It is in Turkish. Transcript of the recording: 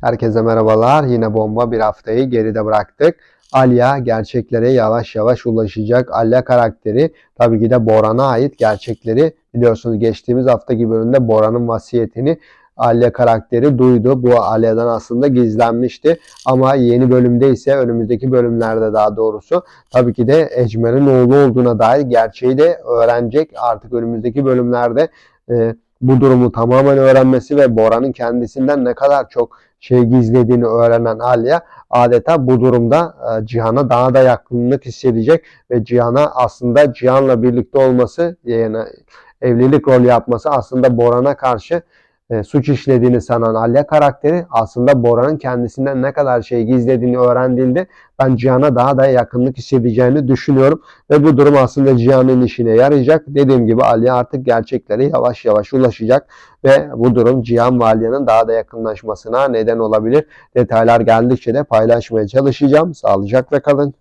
Herkese merhabalar. Yine bomba bir haftayı geride bıraktık. Alya gerçeklere yavaş yavaş ulaşacak. Alya karakteri tabii ki de Boran'a ait gerçekleri biliyorsunuz geçtiğimiz haftaki bölümde Boran'ın vasiyetini Alya karakteri duydu. Bu Alya'dan aslında gizlenmişti. Ama yeni bölümde ise önümüzdeki bölümlerde daha doğrusu tabii ki de Ecmer'in oğlu olduğuna dair gerçeği de öğrenecek. Artık önümüzdeki bölümlerde e, bu durumu tamamen öğrenmesi ve Bora'nın kendisinden ne kadar çok şey gizlediğini öğrenen Alya adeta bu durumda e, Cihan'a daha da yakınlık hissedecek ve Cihan'a aslında Cihan'la birlikte olması yani evlilik rolü yapması aslında Boran'a karşı e, suç işlediğini sanan Alya karakteri aslında Bora'nın kendisinden ne kadar şey gizlediğini öğrendiğinde ben Cihan'a daha da yakınlık hissedeceğini düşünüyorum ve bu durum aslında Cihan'ın işine yarayacak. Dediğim gibi Alya artık gerçeklere yavaş yavaş ulaşacak ve bu durum Cihan ve Alya'nın daha da yakınlaşmasına neden olabilir. Detaylar geldikçe de paylaşmaya çalışacağım. Sağlıcakla kalın.